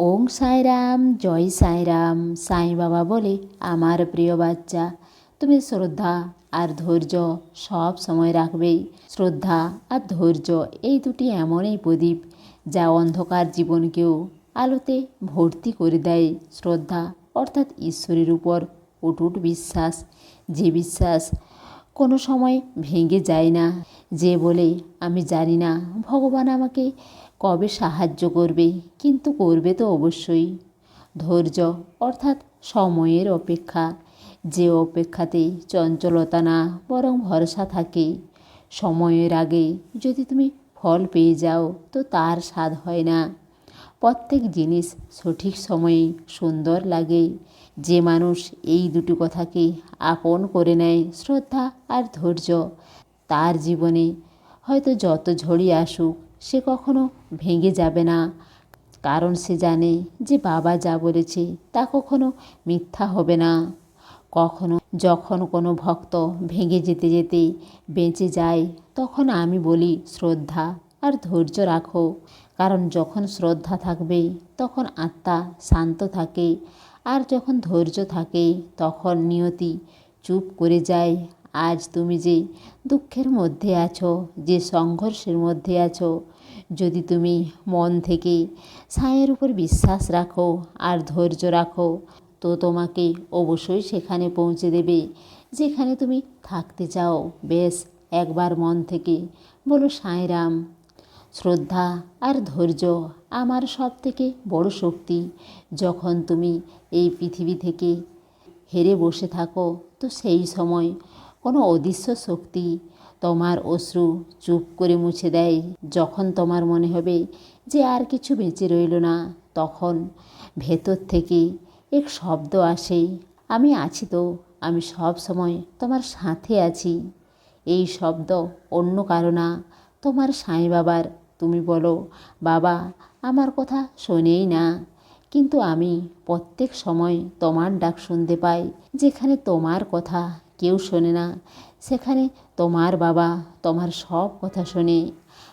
ওং সাইরাম, জয় সাইরাম, সাই বাবা বলে আমার প্রিয় বাচ্চা। তুমি শ্রদ্ধা আর ধৈর্য সব সময় রাখবে শ্রদ্ধা আর ধৈর্য এই দুটি এমনই প্রদীপ যা অন্ধকার জীবনকেও আলোতে ভর্তি করে দেয়। শ্রদ্ধা অর্থাৎ ঈশ্বরের উপর অটুট বিশ্বাস। যে বিশ্বাস কোনো সময় ভেঙে যায় না। যে বলে, আমি জানি না, ভগবান আমাকে কবে সাহায্য করবে? কিন্তু করবে তো অবশ্যই। ধৈর্য, অর্থাৎ সময়ের অপেক্ষা। যে অপেক্ষাতে চঞ্চলতা না, বরং ভরসা থাকে। সময়ের আগে যদি তুমি ফল পেয়ে যাও, তো তার স্বাদ হয় না। প্রত্যেক জিনিস সঠিক সময়ে সুন্দর লাগে। যে মানুষ এই দুটি কথাকে আপন করে নেয়, শ্রদ্ধা আর ধৈর্য, তার জীবনে হয়তো যত ঝড়ি আসুক সে কখনো ভেঙে যাবে না। কারণ সে জানে যে বাবা যা বলেছে তা কখনো মিথ্যা হবে না। কখনো যখন কোনো ভক্ত ভেঙে যেতে যেতে বেঁচে যায়, তখন আমি বলি, শ্রদ্ধা আর ধৈর্য রাখো। কারণ যখন শ্রদ্ধা থাকবে, তখন আত্মা শান্ত থাকে। আর যখন ধৈর্য থাকে, তখন নিয়তি চুপ করে যায়। আজ তুমি যে দুঃখের মধ্যে আছো, যে সংঘর্ষের মধ্যে আছো, যদি তুমি মন থেকে ছায়ের উপর বিশ্বাস রাখো আর ধৈর্য রাখো, তো তোমাকে অবশ্যই সেখানে পৌঁছে দেবে। যেখানে তুমি থাকতে চাও, বেশ একবার মন থেকে বলো সাঁয়রাম শ্রদ্ধা আর ধৈর্য আমার সব থেকে বড় শক্তি। যখন তুমি এই পৃথিবী থেকে হেরে বসে থাকো, তো সেই সময় কোনো অদৃশ্য শক্তি তোমার অশ্রু চুপ করে মুছে দেয়। যখন তোমার মনে হবে যে আর কিছু বেঁচে রইল না, তখন ভেতর থেকে এক শব্দ আসে, আমি আছি তো, আমি সব সময় তোমার সাথে আছি। এই শব্দ অন্য কারও না, তোমার সাঁই বাবার। তুমি বলো, বাবা, আমার কথা শোনেই না। কিন্তু আমি প্রত্যেক সময় তোমার ডাক শুনতে পাই, যেখানে তোমার কথা কেউ শোনে না। সেখানে তোমার বাবা তোমার সব কথা শোনে।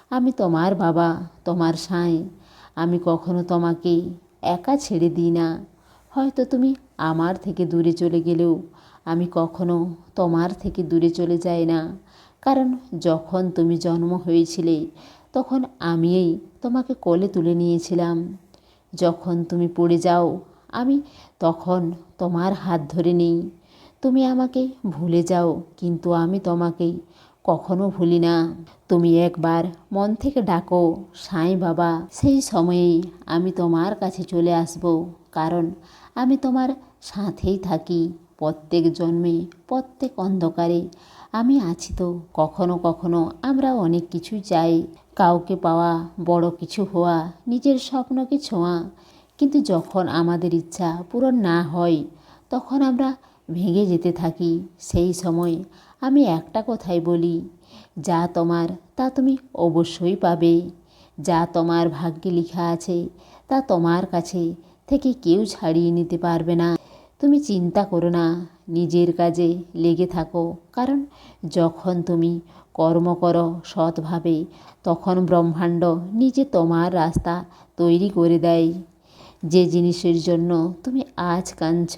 আমি তোমার বাবা, তোমার সাঁই। আমি কখনো তোমাকে একা ছেড়ে দিই না। হয়তো তুমি আমার থেকে দূরে চলে গেলেও আমি কখনো তোমার থেকে দূরে চলে যাই না। কারণ যখন তুমি জন্ম হয়েছিলে, তখন আমিই তোমাকে কোলে তুলে নিয়েছিলাম। যখন তুমি পড়ে যাও, আমি তখন তোমার হাত ধরে নিই। তুমি আমাকে ভুলে যাও, কিন্তু আমি তোমাকে কখনো ভুলি না। তুমি একবার মন থেকে ডাকো, সাঁই বাবা, সেই সময়েই আমি তোমার কাছে চলে আসব, কারণ আমি তোমার সাথেই থাকি। প্রত্যেক জন্মে, প্রত্যেক অন্ধকারে আমি আছি তো, কখনো কখনো আমরা অনেক কিছুই চাই। কাউকে পাওয়া, বড় কিছু হওয়া, নিজের স্বপ্নকে ছোঁয়া। কিন্তু যখন আমাদের ইচ্ছা পূরণ না হয়, তখন আমরা ভেঙে যেতে থাকি, সেই সময় আমি একটা কথাই বলি, যা তোমার তা তুমি অবশ্যই পাবে। যা তোমার ভাগ্যে লেখা আছে, তা তোমার কাছে থেকে কেউ ছাড়িয়ে নিতে পারবে না। তুমি চিন্তা করো না, নিজের কাজে লেগে থাকো, কারণ যখন তুমি কর্ম করো সৎভাবে, তখন ব্রহ্মাণ্ড নিজে তোমার রাস্তা তৈরি করে দেয়। যে জিনিসের জন্য তুমি আজ কাঁদছ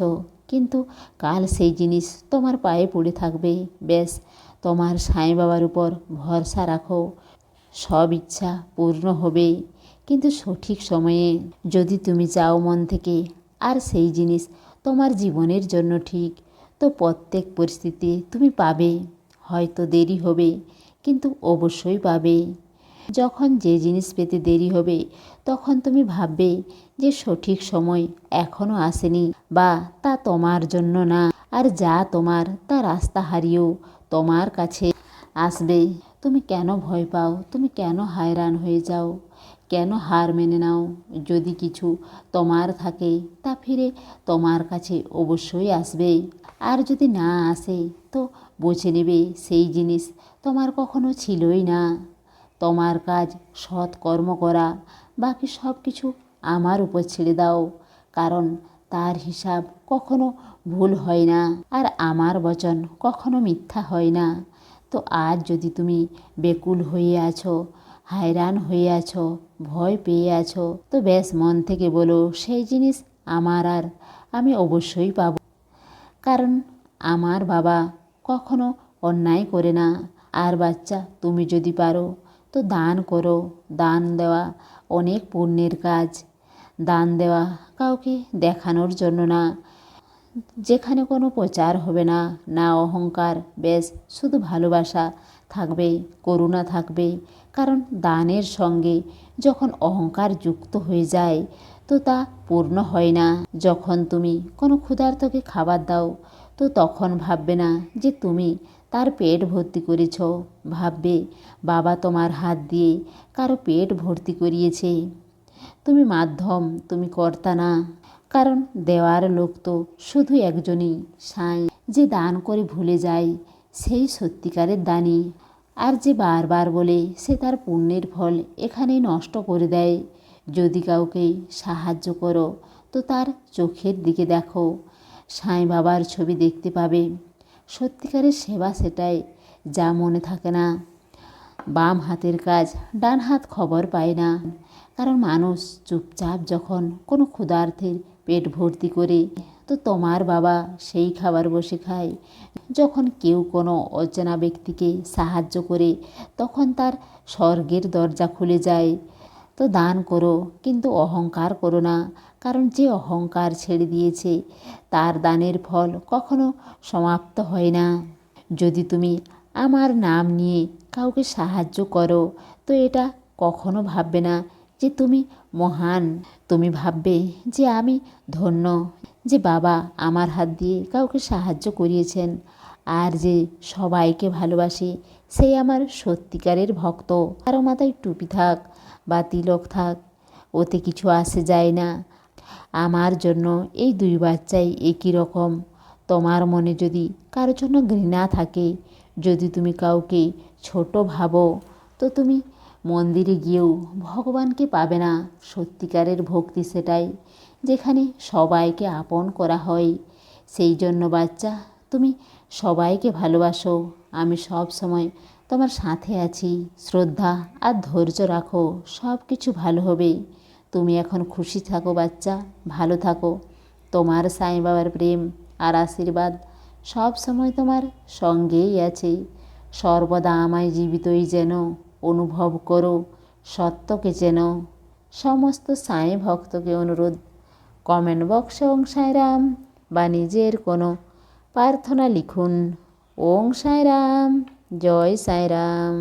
কিন্তু কাল সেই জিনিস তোমার পায়ে পড়ে থাকবে। বেশ তোমার সাঁই বাবার উপর ভরসা রাখো। সব ইচ্ছা পূর্ণ হবে কিন্তু সঠিক সময়ে যদি তুমি চাও মন থেকে, আর সেই জিনিস তোমার জীবনের জন্য ঠিক, তো প্রত্যেক পরিস্থিতি তুমি পাবে। হয়তো দেরি হবে, কিন্তু অবশ্যই পাবে। যখন যে জিনিস পেতে দেরি হবে, তখন তুমি ভাববে যে সঠিক সময় এখনও আসেনি বা তা তোমার জন্য না। আর যা তোমার, তা রাস্তা হারিয়েও তোমার কাছে আসবে। তুমি কেন ভয় পাও? তুমি কেন হায়রান হয়ে যাও? কেন হার মেনে নাও? যদি কিছু তোমার থাকে, তা ফিরে তোমার কাছে অবশ্যই আসবে। আর যদি না আসে, তো বুঝে নেবে সেই জিনিস তোমার কখনো ছিলই না। তোমার কাজ, সৎ কর্ম করা, বাকি সব কিছু আমার উপর ছেড়ে দাও, কারণ তার হিসাব কখনো ভুল হয় না আর আমার বচন কখনো মিথ্যা হয় না। তো আজ যদি তুমি বেকুল হয়ে আছো, হায়রান হয়ে আছো, ভয় পেয়ে আছো, তো বেশ মন থেকে বলো, সেই জিনিস আমার আর আমি অবশ্যই পাব। কারণ আমার বাবা কখনো অন্যায় করে না। আর বাচ্চা, তুমি যদি পারো, তো দান করো, দান দেওয়া অনেক পুণ্যের কাজ। দান দেওয়া কাউকে দেখানোর জন্য না। যেখানে কোনো প্রচার হবে না না অহংকার, বেশ, শুধু ভালোবাসা থাকবে করুণা থাকবে কারণ দানের সঙ্গে যখন অহংকার যুক্ত হয়ে যায়, তো তা পূর্ণ হয় না। যখন তুমি কোনো ক্ষুধার্তকে খাবার দাও, তো তখন ভাববে না যে তুমি তার পেট ভর্তি করেছ। ভাববে, বাবা তোমার হাত দিয়ে কারও পেট ভর্তি করিয়েছে। তুমি মাধ্যম, তুমি কর্তা না। কারণ দেওয়ার লোক তো শুধু একজনই, সাঁই যে দান করে ভুলে যায়, সেই সত্যিকারের দানি। আর যে বারবার বলে সে তার পুণ্যের ফল এখানেই নষ্ট করে দেয়। যদি কাউকে সাহায্য করো, তো তার চোখের দিকে দেখো। সাঁই বাবার ছবি দেখতে পাবে। সত্যিকারের সেবা সেটাই, যা মনে থাকে না। বাম হাতের কাজ ডান হাত খবর পায় না। কারণ মানুষ চুপচাপ যখন কোনো ক্ষুধার্থের পেট ভর্তি করে, তো তোমার বাবা সেই খাবার বসে খায়। যখন কেউ কোনো অচেনা ব্যক্তিকে সাহায্য করে, তখন তার স্বর্গের দরজা খুলে যায়। তো দান করো, কিন্তু অহংকার করো না, কারণ যে অহংকার ছেড়ে দিয়েছে, তার দানের ফল কখনো সমাপ্ত হয় না। যদি তুমি আমার নাম নিয়ে কাউকে সাহায্য করো, তো এটা কখনো ভাববে না যে তুমি মহান। তুমি ভাববে যে আমি ধন্য, যে বাবা আমার হাত দিয়ে কাউকে সাহায্য করিয়েছেন, আর যে সবাইকে ভালোবাসে সেই আমার সত্যিকারের ভক্ত। কারও মাথায় টুপি থাক বা তিলক থাক, ওতে কিছু আসে যায় না। আমার জন্য এই দুই বাচ্চাই একই রকম। তোমার মনে যদি কারোর জন্য ঘৃণা থাকে, যদি তুমি কাউকে ছোট ভাবো, তো তুমি মন্দিরে গিয়েও ভগবানকে পাবে না। সত্যিকারের ভক্তি সেটাই, যেখানে সবাইকে আপন করা হয়। সেই জন্য বাচ্চা, তুমি সবাইকে ভালোবাসো। আমি সব সময় তোমার সাথে আছি, শ্রদ্ধা আর ধৈর্য রাখো সব কিছু ভালো হবে। তুমি এখন খুশি থাকো বাচ্চা, ভালো থাকো। তোমার সাই বাবার প্রেম আর আশীর্বাদ সব সময় তোমার সঙ্গেই আছে। সর্বদা আমায় জীবিতই যেন, অনুভব করো সত্যকে যেন। সমস্ত সাঁই ভক্তকে অনুরোধ। কমেন্ট বক্সে ওং সাঁইরাম বা নিজের কোনো প্রার্থনা লিখুন। ওং সাঁইরাম জয় সাঁইরাম